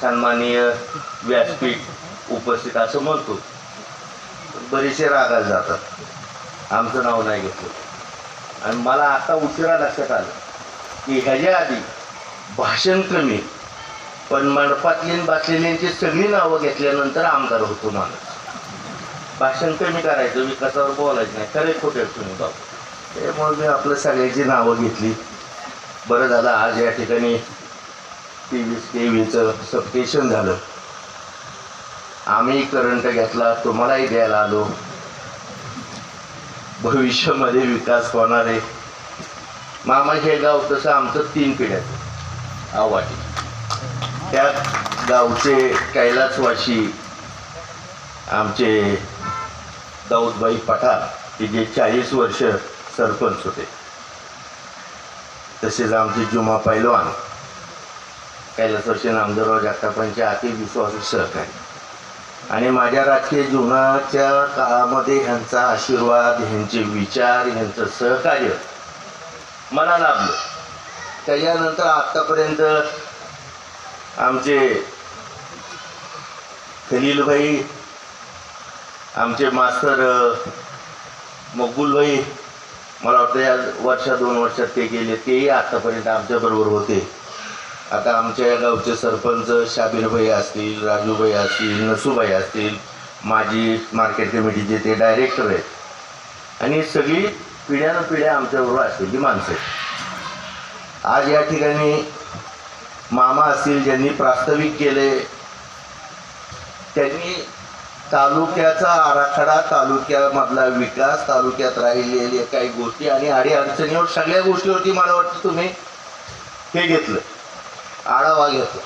सन्माननीय व्यासपीठ उपस्थित असं म्हणतो. बरेचसे रागात जातात. आमचं नाव नाही घेतलं. आणि मला आता उशिरा लक्षात आलं की ह्याच्या आधी भाषण कमी पण मंडपातली आणि सगळी नावं घेतल्यानंतर आमदार होतो माणूस. भाषण कमी करायचं विकासावर बोलायचं नाही. खरे खोटे तुम्ही बाबा. त्यामुळे मी आपलं सगळ्याची नावं घेतली. बरं झालं आज या ठिकाणी टी व्हीचं सबस्टेशन झालं. आम्ही करंट घेतला तुम्हालाही द्यायला आलो. भविष्यामध्ये विकास होणार आहे. मामा हे गाव तसं आमचं तीन पिढ्यात आवाटी त्या गावचे कैलासवासी आमचे दाऊदबाई पठार की जे चाळीस वर्ष सरपंच होते. तसेच आमचे जुमा पैलवान कैलासवर्षी नामदेवराव जगतापांचे अति विश्वासू सहकारी आणि माझ्या राजकीय जीवनाच्या काळामध्ये ह्यांचा आशीर्वाद ह्यांचे विचार ह्यांचं सहकार्य मला लाभलं. त्याच्यानंतर आत्तापर्यंत आमचे खलीलभाई आमचे मास्तर मकबूलभाई मला वाटतं या वर्षा दोन वर्षात ते गेले तेही आत्तापर्यंत आमच्याबरोबर होते. आता आमच्या या गावचे सरपंच शाबीरभाई असतील राजूभाई असतील नसूबाई असतील माजी मार्केट कमिटीचे ते डायरेक्टर आहेत. आणि सगळी पिढ्यानं पिढ्या आमच्याबरोबर असलेली माणसं आहेत. आज या ठिकाणी मामा असतील ज्यांनी प्रास्ताविक केले त्यांनी तालुक्याचा आराखडा तालुक्यामधला विकास तालुक्यात राहिलेल्या काही गोष्टी आणि अडीअडचणीवर सगळ्या गोष्टीवरती मला वाटतं तुम्ही हे घेतलं. आढावा घेतला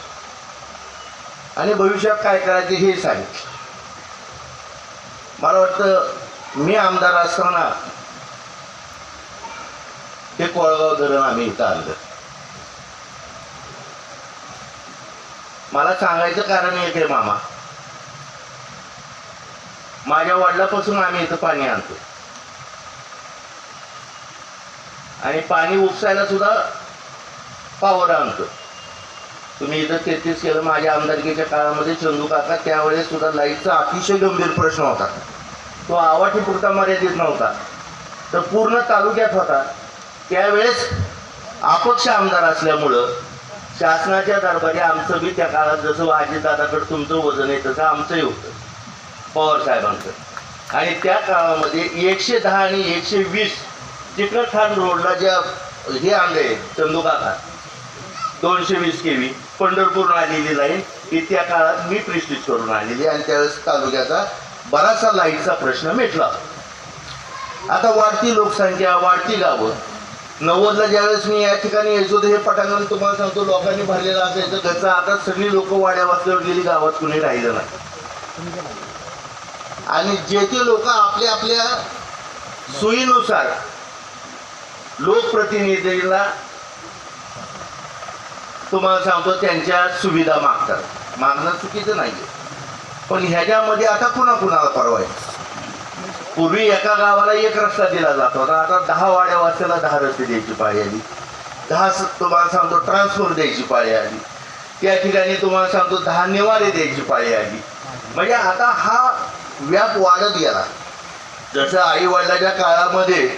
आणि भविष्यात काय करायचे हे सांगितलं. मला वाटतं मी आमदार असताना हे कोळगाव धरण आम्ही इथं आणलं. मला सांगायचं कारण एक आहे मामा. माझ्या वडिलापासून आम्ही इथं पाणी आणतो. आणि पाणी उपसायला सुद्धा पावर आणतो. तुम्ही इथं तेहतीस केलं माझ्या आमदारकीच्या काळामध्ये चंदू काका त्यावेळेस सुद्धा लाईटचा अतिशय गंभीर प्रश्न होता. तो आवाटीपुरता मर्यादित नव्हता. तर पूर्ण तालुक्यात होता. त्यावेळेस अपक्ष आमदार असल्यामुळं शासनाच्या दरबारी आमचं बी त्या काळात जसं अजितदादाकडं तुमचं वजन आहे तसं आमचंही होतं. पवार साहेबांचं. आणि त्या काळामध्ये एकशे दहा आणि एकशे वीस चिकलठाण रोडला ज्या हे आणले चंदुकाका दोनशे वीस के व्ही पंढरपूर आलेली लाईन ही त्या काळात मी प्रिस्टिज करून आलेली आणि त्यावेळेस तालुक्याचा बराचसा लाईटचा प्रश्न मिटला. आता वाढती लोकसंख्या वाढती गावं. नव्वदला ज्यावेळेस मी या ठिकाणी यायचो तर हे पटांगण तुम्हाला सांगतो लोकांनी भरलेलं असायचं. घरचं आता सगळी लोक वाड्या वाचल्यावर गेली गावात कुणी राहिलं नाही. आणि जे ते लोक आपल्या आपल्या सोयीनुसार लोकप्रतिनिधीला तुम्हाला सांगतो त्यांच्या सुविधा मागतात. मागणं चुकीचं नाही पण ह्याच्यामध्ये आता कुणा कुणाला परवा आहे? पूर्वी एका गावाला एक रस्ता दिला जात होता. आता दहा वाड्या वाचल्याला दहा रस्ते द्यायची पाळी आली. दहा स- तुम्हाला सांगतो ट्रान्सफर द्यायची पाळी आली. त्या ठिकाणी तुम्हाला सांगतो दहा निवारे द्यायची पाळी आली. म्हणजे आता हा व्याप वाढत गेला. जसं आई वडिलाच्या काळामध्ये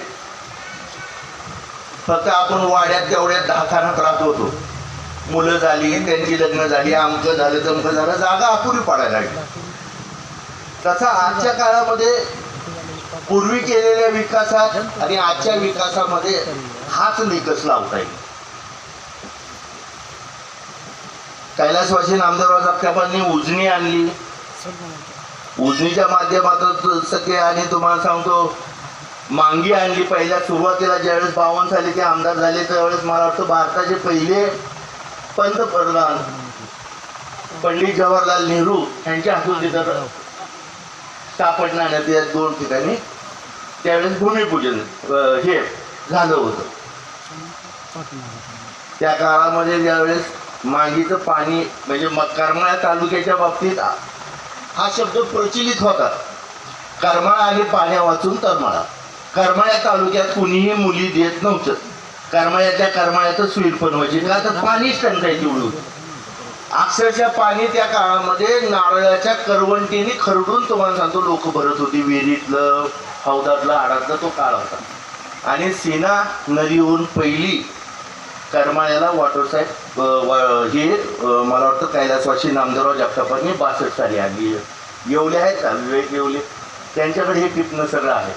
फक्त आपण वाड्यात तेवढ्यात दहाखानात राहत होतो. मुलं झाली त्यांची लग्न झाली आमकं झालं तमकं झालं जागा अपुरी पडायला लागली. तसा आजच्या काळामध्ये पूर्वी केलेल्या विकासात आणि आजच्या विकासामध्ये हाच निकष लावता येईल. कैलासवासी नामदेवराव जगतापांनी उजनी आणली. उजनीच्या माध्यमातून सगळे आणि तुम्हाला सांगतो मांगी आणली. पहिल्या सुरुवातीला ज्यावेळेस बावन्न साली ते आमदार झाले त्यावेळेस मला वाटतं भारताचे पहिले पंतप्रधान पंडित जवाहरलाल नेहरू यांच्या हातून तिथं सापडणार या दोन ठिकाणी त्यावेळेस भूमिपूजन हे झालं होतं. त्या काळामध्ये ज्यावेळेस मागीचं पाणी म्हणजे मग करमाळ्या तालुक्याच्या बाबतीत हा शब्द प्रचलित होता. करमाळा आणि पाण्या वाचून तरमाळा करमाळ्या तालुक्यात कुणीही मुली देत नव्हतं. करमाळ्यातल्या करमाळ्यातच सुईल पण व्हायची. का तर पाणीच टंचायची उडून अक्षरशः पाणी त्या काळामध्ये नारळाच्या करवंटीने खरडून तुम्हाला सांगतो लोक भरत होती. विहिरीतलं हौदातलं आडातलं तो काळ होता. आणि सीना नदीहून पहिली करमाळ्याला वाटोसाहेब हे मला वाटतं कैलासवासी नामदेवराव जगतापांनी बासष्ट साली आणली. येवले आहेत का विवेक येवले. त्यांच्याकडे हे टिपणं सगळं आहे.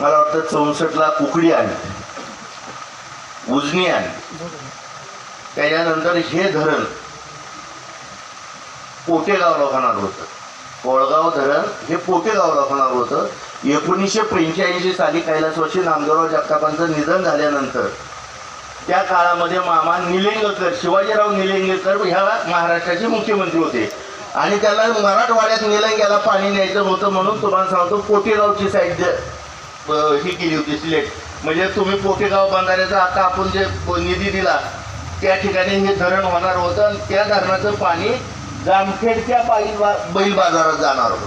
मला वाटतं चौसष्टला कुकडी आणली. उजनी आहे त्याच्यानंतर हे धरण पोटेगावला होणार होतं. कोळगाव धरण हे पोटेगावला होणार होतं. एकोणीसशे पंच्याऐंशी साली कैलासवाशी नामदेवराव जगतापांचं निधन झाल्यानंतर त्या काळामध्ये मामा निलंगेकर शिवाजीराव निलंगेकर ह्या महाराष्ट्राचे मुख्यमंत्री होते. आणि त्याला मराठवाड्यात निलंग्याला पाणी न्यायचं होतं म्हणून तुम्हाला सांगतो पोटेगावची साईड ही केली होती सिलेक्ट. म्हणजे तुम्ही पोटेगाव बंधाऱ्याचा आता आपण जे निधी दिला त्या ठिकाणी हे धरण होणार होतं आणि त्या धरणाचं पाणी जामखेडच्या बैल बा बैल बाजारात जाणार होतं.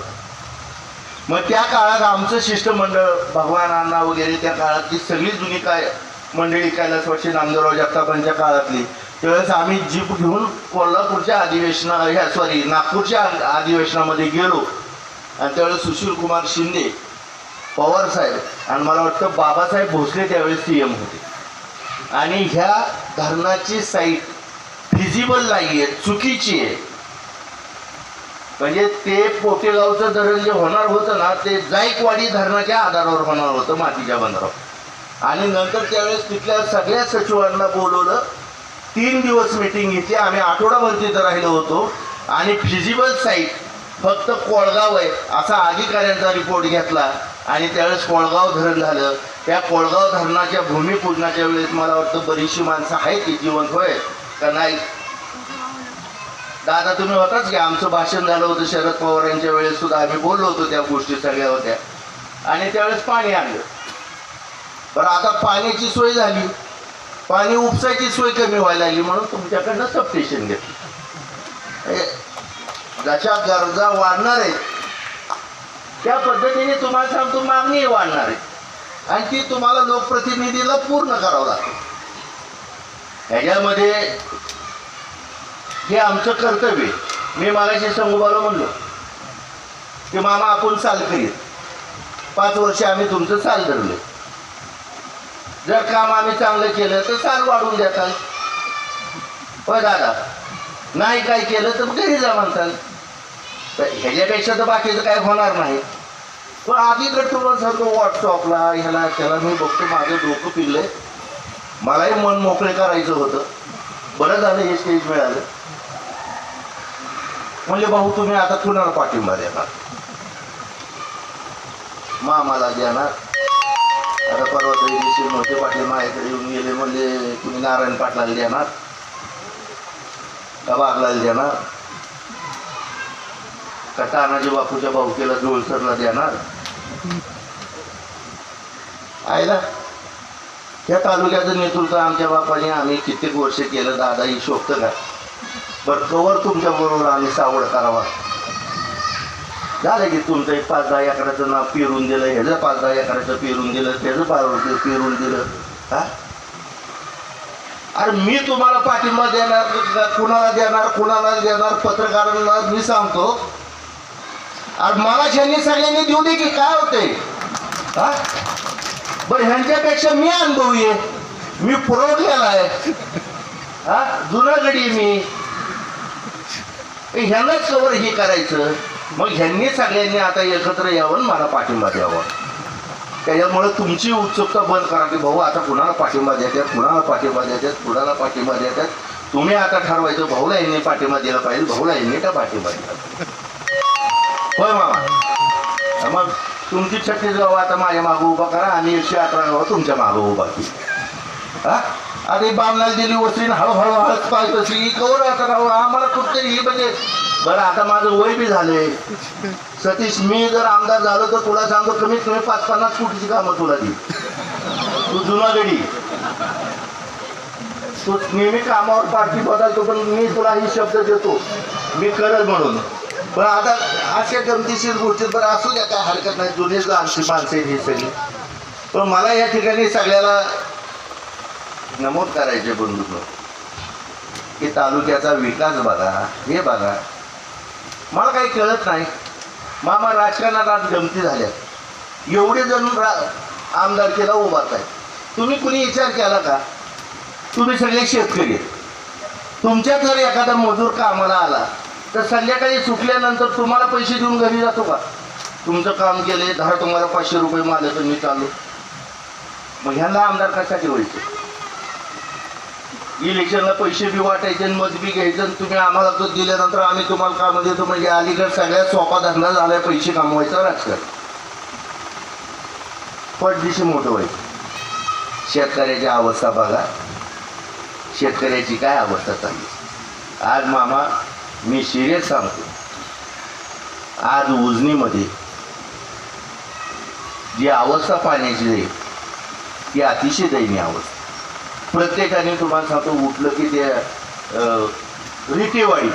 मग त्या काळात आमचं शिष्टमंडळ भगवान अण्णा वगैरे त्या काळातली सगळी जुनी काय मंडळी कैलासवासी नामदेवराव जगतापांच्या काळातली त्यावेळेस आम्ही जीप घेऊन कोल्हापूरच्या अधिवेशना ह्या सॉरी नागपूरच्या अधिवेशनामध्ये गेलो. आणि त्यावेळेस सुशील कुमार शिंदे पवार साहेब आणि मला वाटतं बाबासाहेब भोसले त्यावेळेस सी एम होते. आणि ह्या धरणाची साईट फिजिबल नाही आहे चुकीची आहे. म्हणजे ते पोतेगावचं धरण जे होणार होतं ना ते जायकवाडी धरणाच्या आधारावर होणार होतं मातीच्या बंदरावर. आणि नंतर त्यावेळेस तिथल्या सगळ्या सचिवांना बोलवलं तीन दिवस मिटिंग घेतली आम्ही आठवडाभर तिथं राहिलो होतो. आणि फिजिबल साईट फक्त कोळगाव आहे असा अधिकाऱ्यांचा रिपोर्ट घेतला. आणि त्यावेळेस कोळगाव धरण झालं. त्या कोळगाव धरणाच्या भूमिपूजनाच्या वेळेस मला वाटतं बरीचशी माणसं आहेत की जिवंत होय. का नाही? दादा तुम्ही होताच की आमचं भाषण झालं होतं शरद पवारांच्या वेळेस सुद्धा. आम्ही बोललो होतो त्या गोष्टी सगळ्या होत्या. आणि त्यावेळेस पाणी आणलं. बरं आता पाण्याची सोय झाली. पाणी उपसायची सोय कमी व्हायला लागली म्हणून तुमच्याकडनं सबस्टेशन घेतलं. हे जशा गरजा वाढणार आहेत त्या पद्धतीने तुम्हाला सांगतो मागणी वाढणार आहे. आणि ती तुम्हाला लोकप्रतिनिधीला पूर्ण करावं लागतं. ह्याच्यामध्ये हे आमचं कर्तव्य आहे. मी मागाशी संगोबाला म्हणलो की मामा आपण चाल करीत पाच वर्ष आम्ही तुमचं चाल धरलं जर काम आम्ही चांगलं केलं तर चाल वाढवून देताल. होय दादा? नाही काय केलं तर घरी जा म्हणताल. तर ह्याच्यापेक्षा तर बाकीचं काय होणार नाही. पण आधीकडे तुला सांगतो व्हॉट्सअपला ह्याला त्याला मी बघतो माझं डोकं पिल्लंय मलाही मन मोकळे करायचं होतं. बरं झालं हे स्टेज मिळालं. म्हणजे भाऊ तुम्ही आता कुणाला पाठिंबा देणार? मामाला देणार. आता परवा दिवशी मोठे पाटील माझ्याकडे येऊन गेले म्हणजे तुम्ही नारायण पाटलाला देणार. का बागलाला देणार? का तानाजी बापूच्या भाऊकीला जोळसरला देणार? आयला त्या तालुक्याचं नेतृत्व आमच्या बापाने आम्ही कित्येक वर्ष केलं दादा ही शोभत का? बरं कवर तुमच्या बरोबर आम्ही सावड करावा. झालं की तुमचं एक पाच दहा एकराचं नाव पेरून दिलं ह्याचं पाच दहा एकराचं पेरून दिलं त्याचं पाच पेरून दिलं हा? अरे मी तुम्हाला पाठिंबा देणार कुणाला देणार कुणाला देणार पत्रकारांना मी सांगतो मला ज्यांनी सगळ्यांनी देऊ दे की काय होते हा? बरं ह्यांच्यापेक्षा मी अनुभवी आहे. मी पुरवलेला आहे. हा? जुना मी. ह्यांनाच कवर हे करायचं. मग ह्यांनी सगळ्यांनी आता एकत्र यावं आणि मला पाठिंबा द्यावा. त्याच्यामुळे तुमची उत्सुकता बंद करा की भाऊ आता कुणाला पाठिंबा द्यायच्यात कुणाला पाठिंबा द्यायच्यात कुणाला पाठिंबा द्यायच्यात तुम्ही आता ठरवायचं भाऊला यांनी पाठिंबा दिला पाहिजे भाऊला यांनी का पाठिंबा दिला पाहिजे. होय मामा. मग तुमची छत्तीस गाव आता माझ्या मागं उभा करा आणि एकशे अठरा गाव तुमच्या मागं उभा की. हा? बामला दिली वस्तीने हळूहळू हळद पाहिजे तशी कवर आता राहू आम्हाला कुठतरी ही म्हणजे बरं आता माझं वय बी झाले. सतीश मी जर आमदार झालो तर तुला सांगतो कमीत कमी पाच पन्नास कोटीची कामं तुला दी तू जुना गडी. तू नेहमी कामावर पार्टी बदलतो पण मी तुला ही शब्द देतो. मी करत म्हणून. पण आता अशा गमतीशीर गोष्टी बरं असू द्या काय हरकत नाही. जुनेच आमची माणसं आहेत ही सगळी. पण मला या ठिकाणी सगळ्याला नमूद करायचे बंधूंनो की तालुक्याचा विकास बघा हे बघा. मला काही कळत नाही. मामा राजकारणात आज गमती झाल्या एवढे जण रा आमदारकीला उभारत आहे तुम्ही कुणी विचार केला का? तुम्ही सगळे शेतकरी आहेत. तुमच्यात जर एखादा मजूर कामाला आला तर संध्याकाळी सुटल्यानंतर तुम्हाला पैसे देऊन घरी जातो का? तुमचं काम केले दहा तुम्हाला पाचशे रुपये मारले तर मी चालू. मग ह्यांना आमदार कशासाठी व्हायचे? इलेक्शनला पैसे बी वाटायचे आणि मत बी घ्यायचं आणि तुम्ही आम्हाला तो दिल्यानंतर आम्ही तुम्हाला काम देतो. म्हणजे अलीकडे सगळ्यात सोपा धंदा झालाय पैसे कमवायचा राजकारण. पटदिशी मोठं व्हायचं. शेतकऱ्याची अवस्था बघा. शेतकऱ्याची काय अवस्था चालली? आज मामा मी सिरियस सांगतो आज उजनीमध्ये जी अवस्था पाण्याची आहे ती अतिशय दयनीय अवस्था. प्रत्येकाने तुम्हाला सांगतो उठलं की ते रिटेवाडी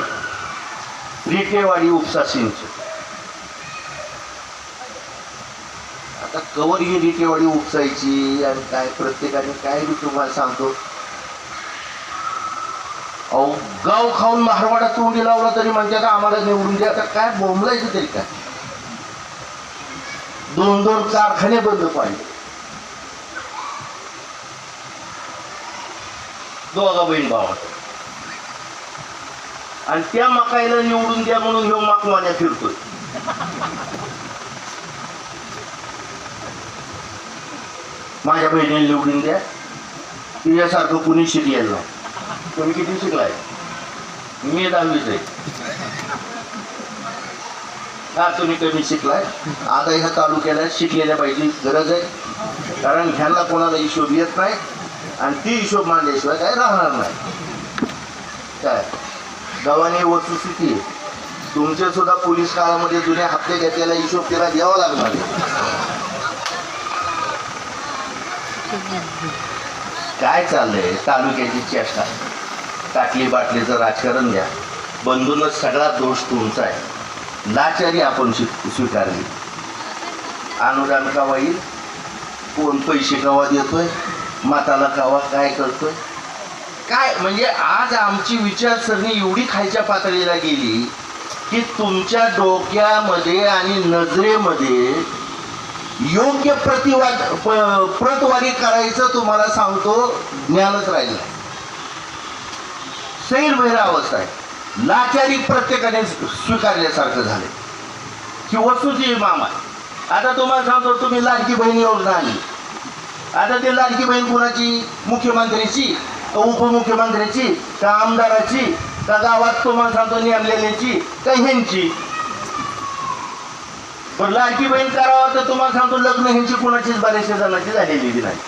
रिटेवाडी उपसा सिंचन आता कवर ही रिटेवाडी उपसायची आणि काय प्रत्येकाने काय मी तुम्हाला सांगतो अहो गाव खाऊन महारवाडा तोंडी लावला तरी म्हणतात आम्हाला निवडून द्या? आता काय बोंबलायचं तरी काय? दोन दोन कारखाने बंद पाहिजे. दोघा बहीण भावात आणि त्या मकाईला निवडून द्या म्हणून ह्यो माकवान्या फिरतोय. माझ्या बहिणीला निवडून द्या. तिच्यासारखं कुणी शिरियल नाही तुम्ही किती शिकलाय? मी दहावीच आहे. हा तुम्ही कमी शिकलाय? आता ह्या तालुक्याला शिकलेल्या पाहिजे गरज आहे. कारण ह्यांना कोणाला हिशोब येत नाही आणि ती हिशोब मांडल्याशिवाय काय राहणार नाही. काय? गव्हाणी वस्तुस्थिती आहे. तुमचे सुद्धा पोलीस काळामध्ये जुने हप्ते घेतलेला हिशोब त्याला द्यावा लागणार काय चाललंय तालुक्याची चेष्टा? टाकली बाटलीचं राजकारण द्या बंधूनच सगळा दोष तुमचा आहे. लाचारी आपण स्वी- स्वीकारली. अनुदान कवा येईल. कोण पैसे कवा देतोय? माताला कवा काय करतोय? काय म्हणजे आज आमची विचारसरणी एवढी खायच्या पातळीला गेली की तुमच्या डोक्यामध्ये आणि नजरेमध्ये योग्य प्रतिवाद प- प्रतवारी करायचं तुम्हाला सांगतो ज्ञानच राहिलं. नाही. सैर बहिरा अवस्था आहे. लाचारी प्रत्येकाने स्वीकारल्यासारखं झाले की वस्तूची मामा आता तुम्हाला सांगतो तुम्ही लाडकी बहीण योजना आली आता ते लाडकी बहीण कुणाची? मुख्यमंत्र्याची. का उपमुख्यमंत्र्याची का आमदाराची का गावात तुम्हाला सांगतो नेमलेल्याची का ह्यांची. पण लाडकी बहीण करावं तर तुम्हाला सांगतो लग्न ह्यांची कुणाचीच बऱ्याचशा जणांची झालेली नाही.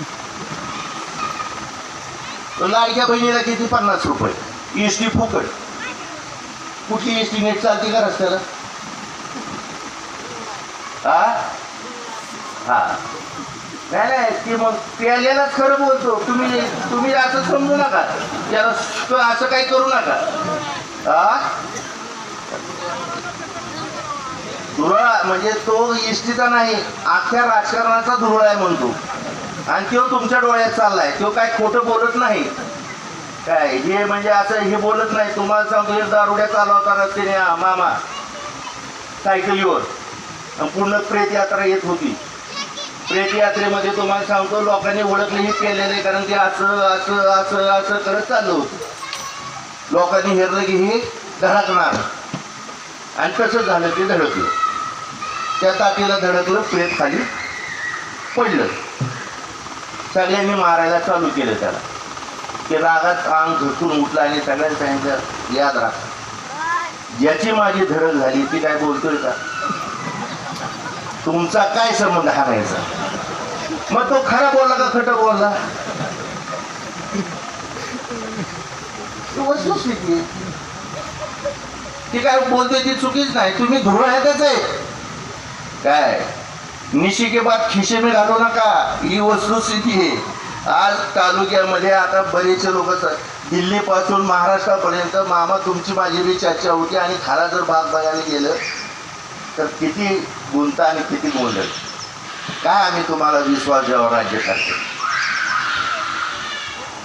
लाडक्या बहिणीला किती? पन्नास रुपये. एस टी फुकट. कुठली एस टी नेट चालते का रस्त्याला? हा? हा. नाही नाही ती मग प्यालेलाच खरं बोलतो. तुम्ही तुम्ही असं समजू नका. त्याला असं काही करू नका. हा? धुरळा म्हणजे तो इष्टीचा नाही अख्ख्या राजकारणाचा धुरळा आहे म्हणतो. आणि तो तुमच्या डोळ्यात चाललाय. तो काय खोटं बोलत नाही. काय हे म्हणजे असं हे बोलत नाही. तुम्हाला सांगतो हे दारुड्या चालवता रस्त्याने मामा. सायकलीवर पूर्ण प्रेत यात्रा येत होती. प्रेत यात्रेमध्ये तुम्हाला सांगतो लोकांनी ओळखलेही केले नाही कारण ते असं असं असं असं करत चाललं होतं. लोकांनी हेरलं की हे धडकणार. आणि कसं झालं ते धडकलं. त्या ताटीला धडकलं प्रेत खाली पडलं. सगळ्यांनी मारायला चालू केलं त्याला. की रागात अंग झटून उठला आणि सगळ्यांनी सांगितलं याद राखा. ज्याची माझी धडक झाली ती काय बोलतोय का? तुमचा काय संबंध हाणायचा मग तो खरा बोलला का खट बोलला? ती वस्तुस्थिती आहे. ती काय बोलतोय ती चुकीच नाही तुम्ही धुरळ्यातच आहे. काय? निशिकेबाद बाद खिशे मी घालू नका ही वस्तुस्थिती आहे. आज तालुक्यामध्ये आता बरेचसे लोक दिल्लीपासून महाराष्ट्रापर्यंत मामा तुमची माझी बी चर्चा होती आणि खरा जर भाग बघायला गेलं तर किती गुंता आणि किती गोंधळ काय आम्ही तुम्हाला विश्वास द्यावा राज्य करतो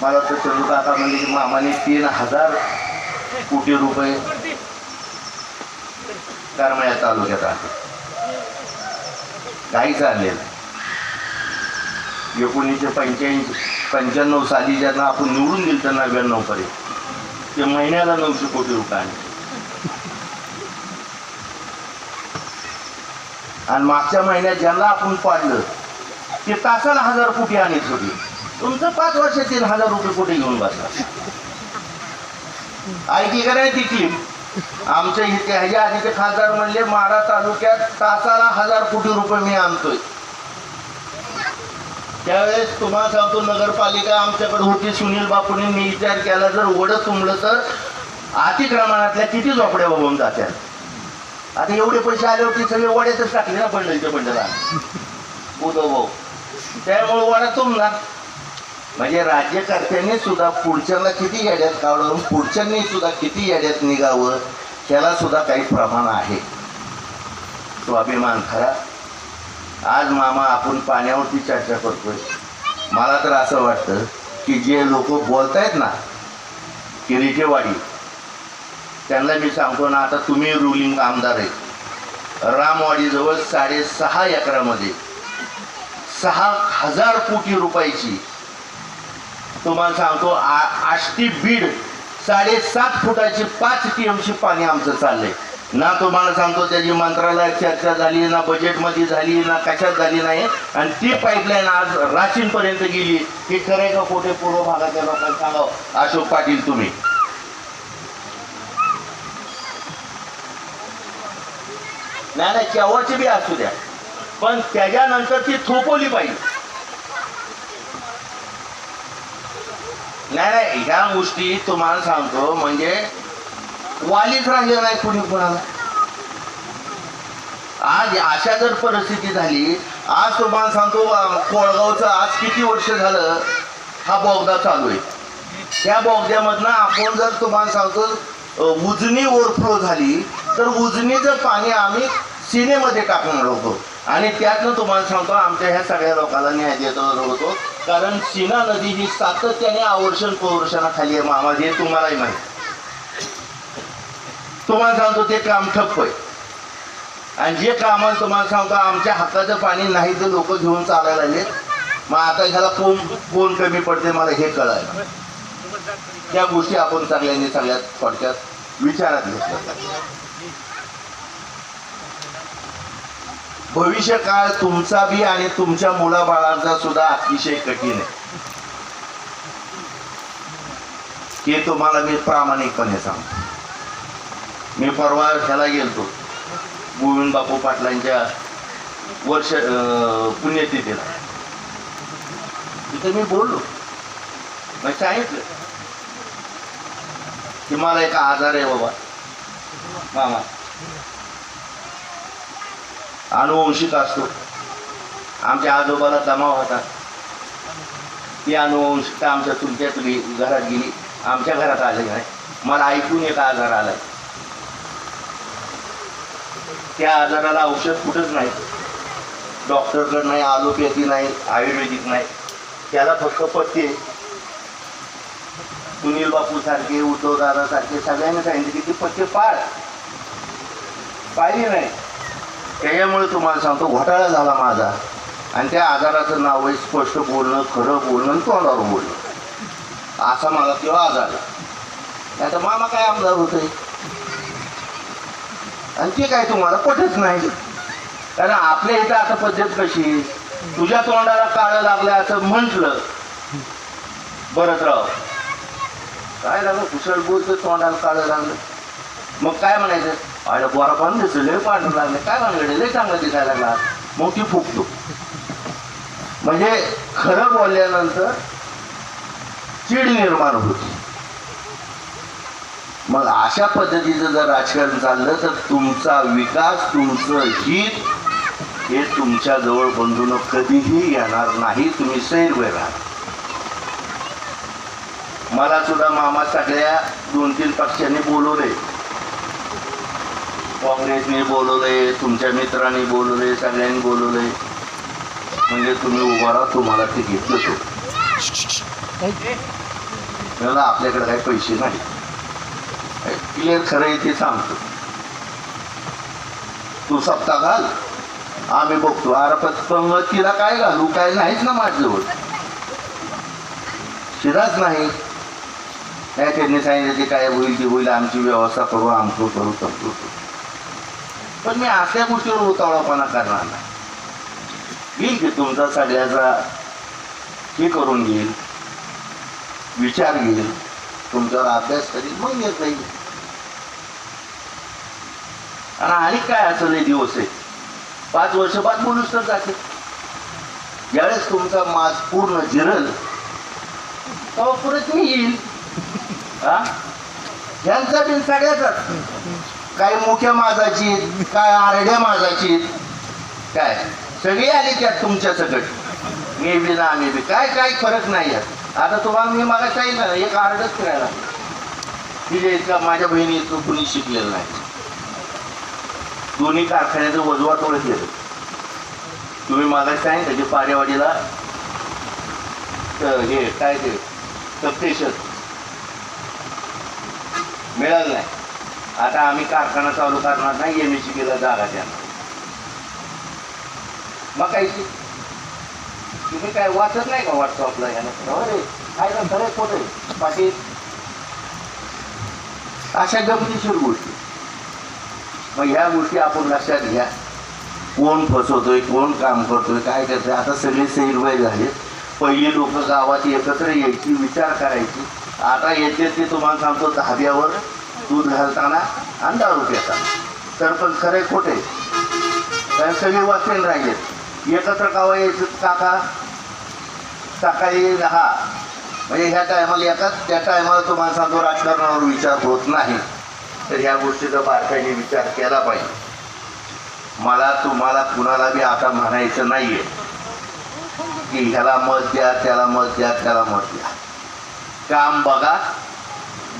मला तर चंदू काका म्हणजे की मामाने तीन हजार कोटी रुपये करमाळ्या तालुक्यात आहे काही चाललेलं एकोणीसशे पंच्याऐंशी पंच्याण्णव साली ज्यांना आपण निवडून दिलं त्यांना नव्याण्णव पर्यंत. ते महिन्याला नऊशे कोटी रुपये आणले. आणि मागच्या महिन्यात ज्यांना आपण पाडलं ते तासाला हजार कोटी आणत होते. तुमचं पाच वर्ष तीन हजार रुपये कोटी घेऊन बसला ऐकी का नाही ती क्लिप आमच्या इथे ह्याच्या आधीचे खासदार म्हणले माडा तालुक्यात तासाला हजार कोटी रुपये मी आणतोय. त्यावेळेस तुम्हाला सांगतो नगरपालिका आमच्याकडे होती. सुनील बापूंनी मी विचार केला जर वडं तुंबलं तर अतिक्रमणातल्या किती झोपड्या बघून जात्यात आता एवढे पैसे आले होते सगळे वड्यातच टाकले ना बंडलच्या बंडला उदो भाऊ. त्यामुळे वडा तुंबणार. म्हणजे राज्यकर्त्यांनी सुद्धा पुढच्याला किती याड्यात काढून पुढच्यांनी सुद्धा किती याड्यात निघावं त्याला सुद्धा काही प्रमाण आहे. स्वाभिमान खरा. आज मामा आपण पाण्यावरती चर्चा करतोय. मला तर असं वाटतं की जे लोक बोलतायत ना किरीटेवाडी त्यांना मी सांगतो ना आता तुम्ही रुलिंग आमदार आहे रामवाडीजवळ साडेसहा एकरामध्ये सहा हजार कोटी रुपयाची तुम्हाला सांगतो आ- आष्टी बीड साडेसात फुटाची पाच टी एमची पाणी आमचं चाललंय. ना तुम्हाला सांगतो त्याची मंत्रालयात चर्चा झाली ना बजेटमध्ये झाली ना कशात झाली नाही. आणि ती पाईपलाईन आज राशींपर्यंत गेली. की खरंय का कुठे पूर्व भागातल्या लोकांना सांगावं. अशोक पाटील तुम्ही. नाही नाही केव्हाची बी असू द्या. पण त्याच्यानंतर ती थोपवली पाहिजे. नाही नाही ह्या गोष्टी तुम्हाला सांगतो म्हणजे वालीच राहिले नाही कुणी कुणाला. आज अशा जर परिस्थिती झाली आज तुम्हाला सांगतो कोळगावचं आज किती वर्ष झालं हा बोगदा चालू आहे. त्या बोगद्यामधनं आपण जर तुम्हाला सांगतो उजनी ओव्हरफ्लो झाली तर उजनीचं पाणी आम्ही सिनेमध्ये टाकणार होतो. आणि त्यातनं तुम्हाला सांगतो आमच्या ह्या सगळ्या लोकांना न्याय देतो होतो कारण सीना नदी ही सातत्याने आवर्षण प्रवर्षणाखाली आहे. मामा हे तुम्हालाही माहिती. तुम्हाला सांगतो ते काम ठप्प आहे. आणि जे कामाला तुम्हाला सांगतो आमच्या हाताचं पाणी नाही तर लोक घेऊन चालायला लागले मग आता ह्याला कोण कोण कमी पडते मला हे कळायला. त्या गोष्टी आपण चांगल्याने सगळ्यात थोडक्यात विचारात घेतल्या भविष्य काळ तुमचा बी आणि तुमच्या मुलाबाळांचा सुद्धा अतिशय कठीण आहे. हे तुम्हाला मी प्रामाणिकपणे सांगतो. मी परवा ह्याला गेलतो. गोविंद बापू पाटलांच्या वर्ष पुण्यतिथीला. तिथे मी बोललो. मी सांगितलं की मला एक आजार आहे बाबा. मामा. अनुवंशिक असतो. आमच्या आजोबाला जमाव होता. ती अनुवंशिकता आमच्या तुमच्यात गे- घरात गेली. आमच्या घरात आली नाही. मला ऐकून एक आजार आलाय. त्या आजाराला औषध कुठंच नाही. डॉक्टरकडं नाही आलोपॅथी नाही आयुर्वेदिक नाही. त्याला फक्त पथ्य आहे. सुनील बापू सारखे उद्धव दादा सारखे सगळ्यांनी सांगितले की ती पथ्य पाळ पाहिली नाही. त्याच्यामुळे तुम्हाला सांगतो घोटाळा झाला माझा. आणि त्या आजाराचं नाव आहे स्पष्ट बोलणं खरं बोलणं आणि तोंडावर बोलणं. असा मला तेव्हा आजार नाही तर मामा काय आमदार होतोय आणि ते काय तुम्हाला पटत नाही. कारण आपल्या इथं आता पद्धत कशी? तुझ्या तोंडाला काळं लागलं असं म्हटलं. बरंच राव. काय लागलं कुशल बोलतो तोंडाला काळं लागलं. मग काय म्हणायचं? अरे बोरा पण दिसलं लय पांढरं लागलं. काय म्हणलं लय चांगलं दिसायला लागला. मग ती फुकतो म्हणजे खरं बोलल्यानंतर चीड निर्माण होती. मग अशा पद्धतीचं जर राजकारण चाललं तर तुमचा विकास तुमचं हित हे तुमच्या जवळ बंधून कधीही येणार नाही. तुम्ही सैर राहा मला सुद्धा मामा सगळ्या दोन तीन पक्षांनी बोलवले. काँग्रेसने बोलवले तुमच्या मित्रांनी बोलवले सगळ्यांनी बोलवले. म्हणजे तुम्ही उभा राहा तुम्हाला ते घेतलं तो. आपल्याकडे काही पैसे नाही क्लिअर खरं आहे ते सांगतो. तू सप्ताह घाल आम्ही बघतो. अरे तिला काय घालू? काय नाहीच ना माझ्याजवळ. शिराच नाही. काय त्यांनी सांगितलं ते काय होईल ते होईल आमची व्यवस्था करू आमचं करू शकतो पण मी अशा गोष्टीवर उतावळापणा करणार नाही. घेईल की तुमचा सगळ्याचा हे करून घेईल विचार घेईल. तुमच्यावर अभ्यास करील मग येत नाही आणि आणि काय असं नाही दिवस आहे? पाच वर्ष बाद बोलूच तर जाते. ज्यावेळेस तुमचा माज पूर्ण जिरल. तेव्हा परत मी येईल. हा? ह्यांचा बिन सगळ्याचाच. काय मुख्य माझाची काय आरड्या माझाची काय? सगळी आली त्यात तुमच्या सकट मी बी ना आम्ही बी. काय काय फरक नाही आहे आता तुम्हाला मी मला काही ना एक आरडच फिरायला तिथे इतका माझ्या बहिणी इतकं कुणी शिकलेलं नाही. दोन्ही कारखान्याचं वजवा थोडं केलं तुम्ही मागा सांगितलं की पारेवाडीला हे काय ते सबस्टेशन मिळालं नाही. आता आम्ही कारखाना चालू करणार नाही एम एस केला जागा त्यांना मग काही तुम्ही काय वाचत नाही का व्हॉट्सअपला यानं? अरे काय ना खरं खोटं आहे. पाटील. अशा गमतीशीर गोष्टी. मग ह्या गोष्टी आपण लक्षात घ्या. कोण फसवतोय कोण काम करतोय काय करतोय आता सगळे सैरवय झाले. पहिली लोक गावात एकत्र यायची विचार करायची. आता येते ते तुम्हाला सांगतो धाब्यावर दूध घालताना आणि दारू पिताना. तर पण खरे खोटे. कारण सगळे वाचून राहिलेत एकत्र गावा यायचं काका सकाळी हा म्हणजे ह्या टायमाला एकाच त्या टायमाला तुम्हाला सांगतो राजकारणावर विचार होत नाही. तर ह्या गोष्टीचा बारकाईने विचार केला पाहिजे. मला तुम्हाला कुणाला बी आता म्हणायचं नाहीये. की ह्याला मत द्या त्याला मत द्या त्याला मत द्या. काम बघा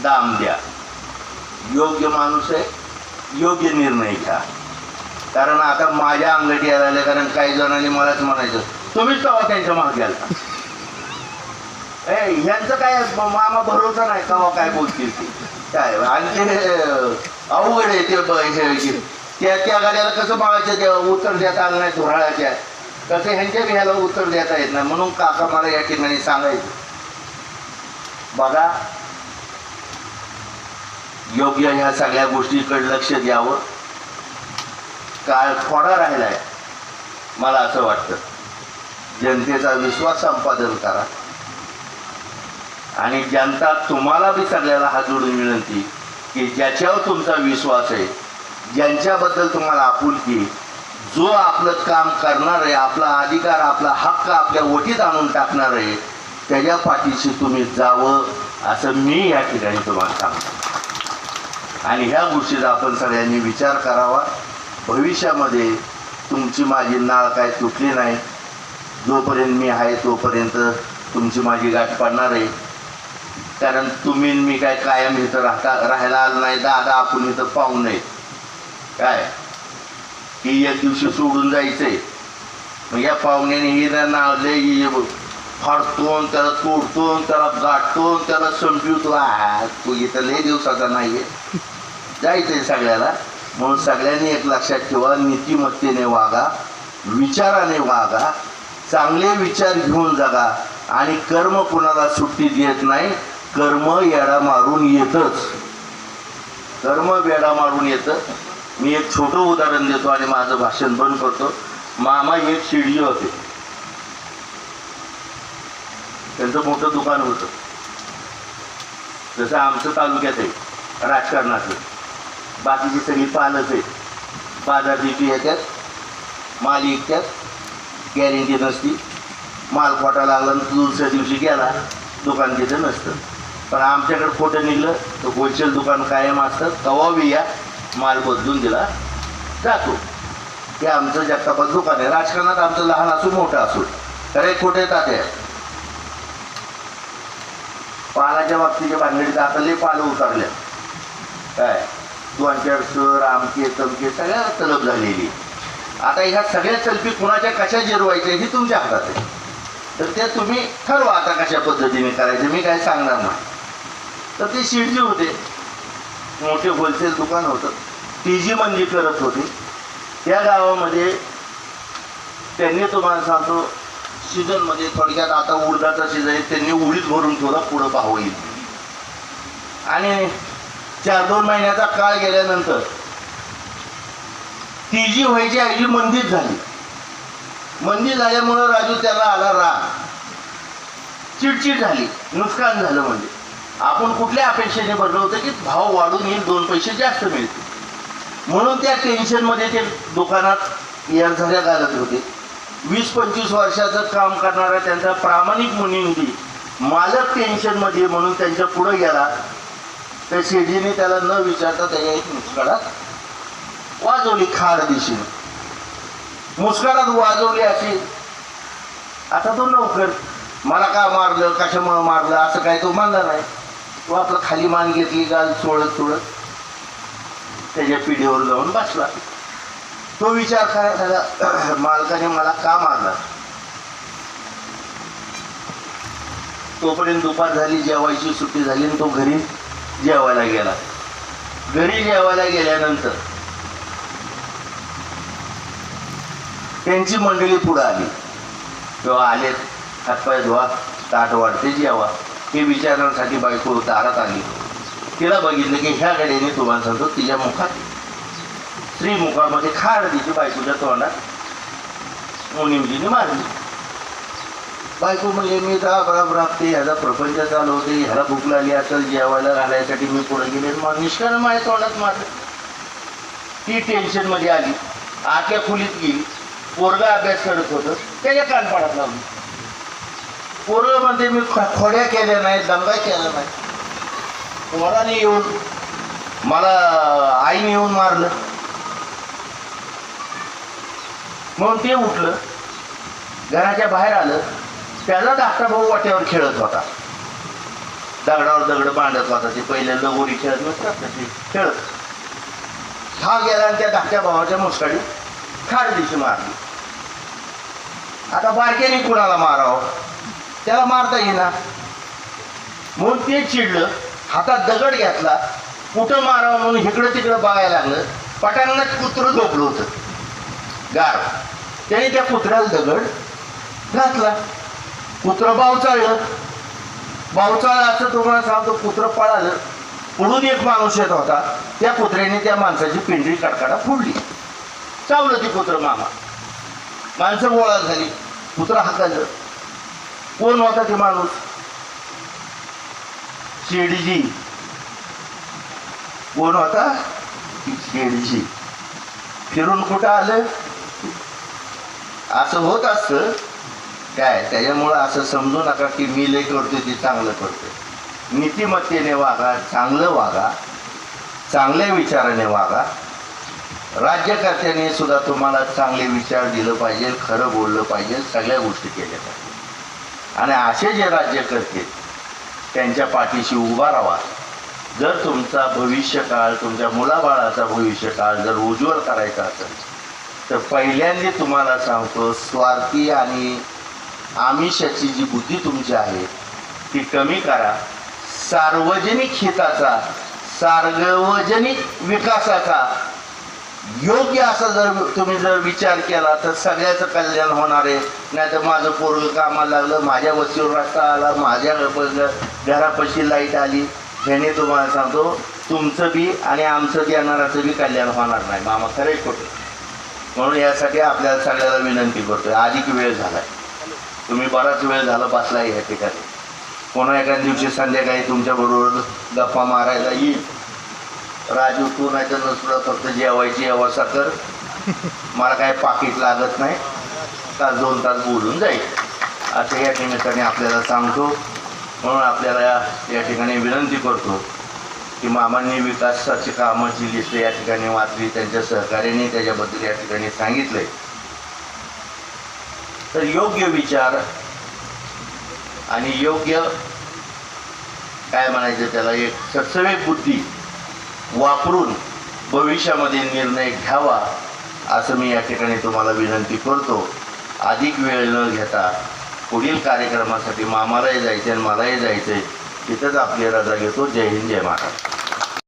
दाम द्या. योग्य माणूस आहे योग्य निर्णय घ्या. कारण आता माझ्या अंगठी यायला आले कारण काही जणांनी मलाच म्हणायचं तुम्हीच तेव्हा त्यांच्या माग घ्याल ए ह्यांचं काय मामा भरोसा नाही कवा काय बोलतील ते. काय आणखी अवघड आहे ते हे- त्या त्या गाड्याला कसं मागायचं ते उत्तर देता आलं नाही धुराळाच्या कसं ह्यांच्या ह्याला उत्तर देता येत नाही. म्हणून काका मला या ठिकाणी सांगायचं. बघा योग्य ह्या सगळ्या गोष्टीकडे लक्ष द्यावं. काळ थोडा राहिलाय मला असं वाटतं. जनतेचा विश्वास संपादन करा. आणि जनता तुम्हाला बी सगळ्याला हात जोडून विनंती की ज्याच्यावर तुमचा विश्वास आहे ज्यांच्याबद्दल तुम्हाला आपुलकी जो आपलं काम करणार आहे आपला अधिकार आपला हक्क आपल्या ओटीत आणून टाकणार आहे त्याच्या पाठीशी तुम्ही जावं असं मी या ठिकाणी तुम्हाला सांगतो. आणि ह्या गोष्टीचा आपण सगळ्यांनी विचार करावा. भविष्यामध्ये तुमची माझी नाळ काय तुटली नाही. जोपर्यंत मी आहे तोपर्यंत तुमची माझी गाठ पडणार आहे. कारण तुम्ही मी काय कायम इथं राहता राहायला आलं नाही दादा आपण इथं पाहू नये. काय? की एक दिवशी सोडून जायचंय. मग या पाहुण्याने हिरा नावले फाडतो त्याला तोडतो त्याला गाठतो त्याला संपवतो आ, तू इथं लय दिवसाचा नाहीये. जायचंय सगळ्याला. म्हणून सगळ्यांनी एक लक्षात ठेवा नीतिमत्तेने वागा विचाराने वागा चांगले विचार घेऊन जगा. आणि कर्म कुणाला सुट्टी देत नाही कर्म येडा मारून येतच. कर्म वेडा मारून येतं. मी एक छोटं उदाहरण देतो आणि माझं भाषण बंद करतो. मामा एक शिडी होते. त्यांचं मोठं दुकान होतं. जसं आमचं तालुक्यात आहे राजकारणाचं. बाकीची सगळी पालच आहे बाजार ह्याच्यात येतात माल विकतात गॅरंटी नसती. माल खोटा लागला दुसऱ्या दिवशी गेला दुकान तिथं नसतं. पण आमच्याकडे खोटं निघलं तर होलसेल दुकान कायम असतं. तवा बी या माल बदलून दिला. जातो. हे आमचं जगतापा दुकान आहे. राजकारणात आमचं लहान असो मोठं असू. खरे खोटे तात्या पालाच्या बाबतीच्या भानगडीत आता लई पालं उतरल्या काय? दोन चार सर आमके तमके सगळ्या तलब झालेली. आता ह्या सगळ्या चलपी कुणाच्या कशा जिरवायच्या ही तुमच्या हातात आहे. तर ते तुम्ही ठरवा आता कशा पद्धतीने करायचं. मी काय सांगणार नाही. तर ते शिडजी होते. मोठे होलसेल दुकान होतं. टीजी जी करत होती. त्या गावामध्ये त्यांनी तुम्हाला सांगतो सीझनमध्ये थोडक्यात आता उडदाचा सीझन आहे. त्यांनी उडीत भरून थोडं पुढं पाहू येईल. आणि चार दोन महिन्याचा काळ गेल्यानंतर टीजी व्हायची ऐजी मंदीच झाली. मंदी झाल्यामुळं राजू त्याला आला राग. चिडचिड झाली. नुकसान झालं म्हणजे. आपण कुठल्या अपेक्षेने भरलं होतं की भाव वाढून येईल दोन पैसे जास्त मिळतील. म्हणून त्या टेन्शनमध्ये ते दुकानात झाल्या घालत होते. वीस पंचवीस वर्षाचं काम करणारा त्यांचा प्रामाणिक मुनिंदी मालक टेन्शनमध्ये म्हणून त्यांच्या पुढं गेला. तर शेडीने त्याला न विचारता त्याच्या एक मुस्काळात वाजवली खार दिशेने. मुस्कडात वाजवली अशी आता तो नोकर मला का मारलं कशामुळं मारलं असं काही तो म्हणला नाही? तो आपलं खाली मान घेतली गाल चोळत चोळत त्याच्या पिढीवर जाऊन बसला. तो विचार करा मालकाने मला का मारला? तोपर्यंत दुपार झाली जेवायची सुट्टी झाली आणि तो घरी जेवायला गेला. घरी जेवायला गेल्यानंतर त्यांची मंडळी पुढं आली. तेव्हा आलेत हातपाय धुवा ताट वाढते जेवा. हे विचारण्यासाठी बायको दारात आली. तिला बघितलं की ह्या गाडीने तुम्हाला सांगतो तिच्या मुखात श्रीमुखामध्ये खाड दिली बायकोच्या तोंडात. मुनिमजीने मारली. बायको म्हणजे मी राब राबते ह्याचा प्रपंच चालू होते ह्याला भूक लागली असेल जेवायला घालायसाठी मी पुढे गेले मग निष्कारण माझ्या तोंडात मारलं. ती टेन्शनमध्ये आली. आख्या खोलीत गेली. पोरगा अभ्यास करत होतं. त्याच्या कानपाडात लावली. पूर्वमध्ये मी खो- खोड्या केल्या नाही दंगा केला नाही. पोराने येऊन मला आईने येऊन मारलं. म्हणून ते उठलं घराच्या बाहेर आलं. त्याला धाकटा भाऊ वाट्यावर खेळत होता. दगडावर दगड बांधत होता ते. पहिले लगोरी खेळत नसतात ना खेळत. हा गेला आणि त्या धाकट्या भावाच्या मुसकाडी खाड दिशी मारली. आता बारक्याने कुणाला मारावं? त्याला मारता येईना. म्हणून ते चिडलं हातात दगड घेतला कुठं मारावं म्हणून इकडं तिकडं बघायला लागलं. पटांना कुत्रं झोपलं होतं. गार. त्याने त्या कुत्र्याला दगड घातला. कुत्रं बावचाळलं बावचाळलं असं तुम्हाला सांगतो कुत्रं पळालं. पुढून एक माणूस येत होता. त्या कुत्र्याने त्या माणसाची पिंजरी कडकडा फोडली. चावलं ती कुत्रं मामा. माणसं गोळा झाली. कुत्रं हाकालं कोण होता ते माणूस? शेडीजी. कोण होता? शेडजी. शेडीजी फिरून कुठं आलं? असं होत असतं. काय त्याच्यामुळं असं समजू नका की मी लय करतोय ते चांगलं करतोय. नीतिमत्तेने वागा चांगलं वागा चांगल्या विचाराने वागा. राज्यकर्त्याने सुद्धा तुम्हाला चांगले विचार दिलं पाहिजे खरं बोललं पाहिजे सगळ्या गोष्टी केल्या पाहिजे. आणि असे जे राज्य करतील त्यांच्या पाठीशी उभा राहा. जर तुमचा भविष्यकाळ तुमच्या मुलाबाळाचा भविष्यकाळ जर उज्ज्वल करायचा असेल तर पहिल्यांदा तुम्हाला सांगतो स्वार्थी आणि आमिषाची जी बुद्धी तुमची आहे ती कमी करा. सार्वजनिक हिताचा सार्वजनिक विकासाचा योग्य असा जर तुम्ही जर विचार केला तर सगळ्याचं कल्याण होणार आहे. नाही तर माझं पोरग कामाला लागलं माझ्या वस्तीवर रस्ता आला माझ्या घरापाशी लाइट आली. ह्याने तुम्हाला सांगतो तुमचं बी आणि आमचं देणाराचं बी कल्याण होणार नाही. मामा खरंय खोटे. म्हणून यासाठी आपल्याला सगळ्याला विनंती करतोय अधिक वेळ झालाय. तुम्ही बराच वेळ झाला बसलाय या ठिकाणी. कोणा एका दिवशी संध्याकाळी तुमच्याबरोबर गप्पा मारायला येईल. राजू तू नाही तर तुला फक्त जेवायची अवस्था कर. मला काय पाकिट लागत नाही. तास दोन तास बोलून जाईल. असं या निमित्ताने आपल्याला सांगतो. म्हणून आपल्याला या- या ठिकाणी विनंती करतो की मामांनी विकासाची कामाची लिस्ट या ठिकाणी वाचली त्यांच्या सहकार्याने त्याच्याबद्दल या ठिकाणी सांगितलंय. तर योग्य विचार आणि योग्य काय म्हणायचं त्याला एक सत्सविक बुद्धी वापरून भविष्यामध्ये निर्णय घ्यावा असं मी या ठिकाणी तुम्हाला विनंती करतो. अधिक वेळ न घेता पुढील कार्यक्रमासाठी मामालाही जायचं आणि मलाही जायचं आहे तिथंच आपली रजा घेतो. जय हिंद जय महाराष्ट्र.